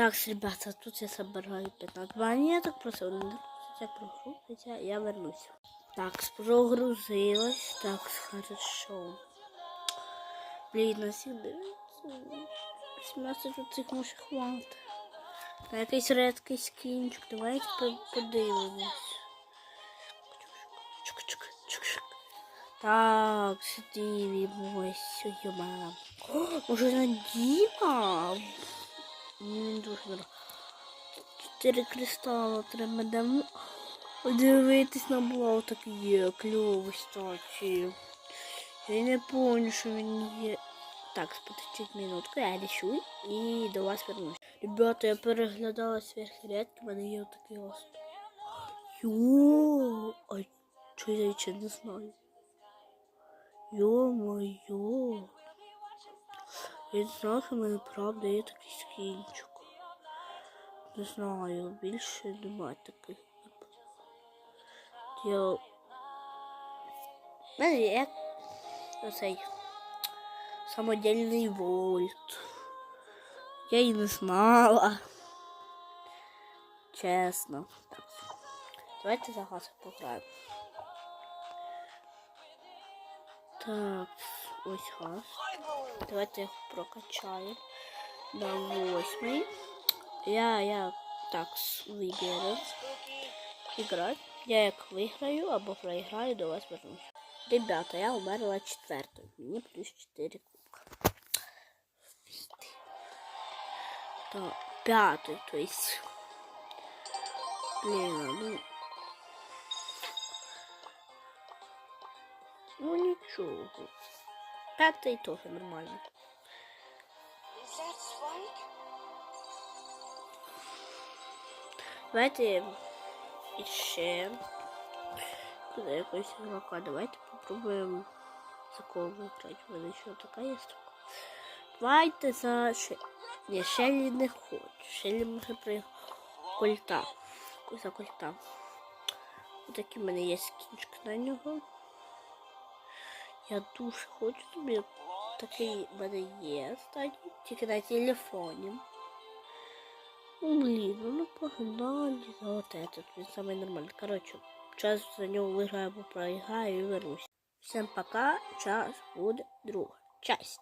Так, ребята, тут я собираю 15 монеток, просто не грузится, прогрузится, я вернусь. Так, прогрузилась, так, хорошо. Блін, на всіх дивиться. 17 оцих може хватить. На якийсь редкий скінчик, давайте по- подивимось. Так, дивимось. О, Може на Діма? Мені дуже нравиться. Чотири кристали треба давно. Подивитись на блок такий є, кльовий. Я не помню, що він є. Так, споточить минутку, я лечу і до вас вернусь. Ребята, я переглядала сверхрядки, в мене є такий ось. Йо, а що я ще не знаю. Йо-моє. Не знав, що в мене правда є такий скінчик. Не знаю, більше немає таких. У мене є оцей самодільний вольт. Я і не знала. Чесно. Так. Давайте за газ пограємо. Так, ось газ. Давайте їх прокачаємо на восьмий. Я, я так виберу. Играть. Я як виграю або проіграю, до вас вернусь. Ребята, я умерла четвертою. Мені плюс 4 кубка. Так, п'ятий, то есть. Блин, ну. Ну нічого. П'ятий теж нормально. Давайте іще. Туди якось ігрока. Давайте попробуємо за кого виграти. У мене ще така є штука. Давайте за Ше... Ні, Шелі не хочу. Шелі може при кольта. За кольта. Отакий в мене є скінчик на нього. Я дуже хочу собі. Такий в мене є, кстати, тільки на телефоні. Ну, блин, ну, ну погнали за вот этот, он самый нормальный. Короче, сейчас за него выиграю, проиграю и вернусь. Всем пока, сейчас будет друга часть.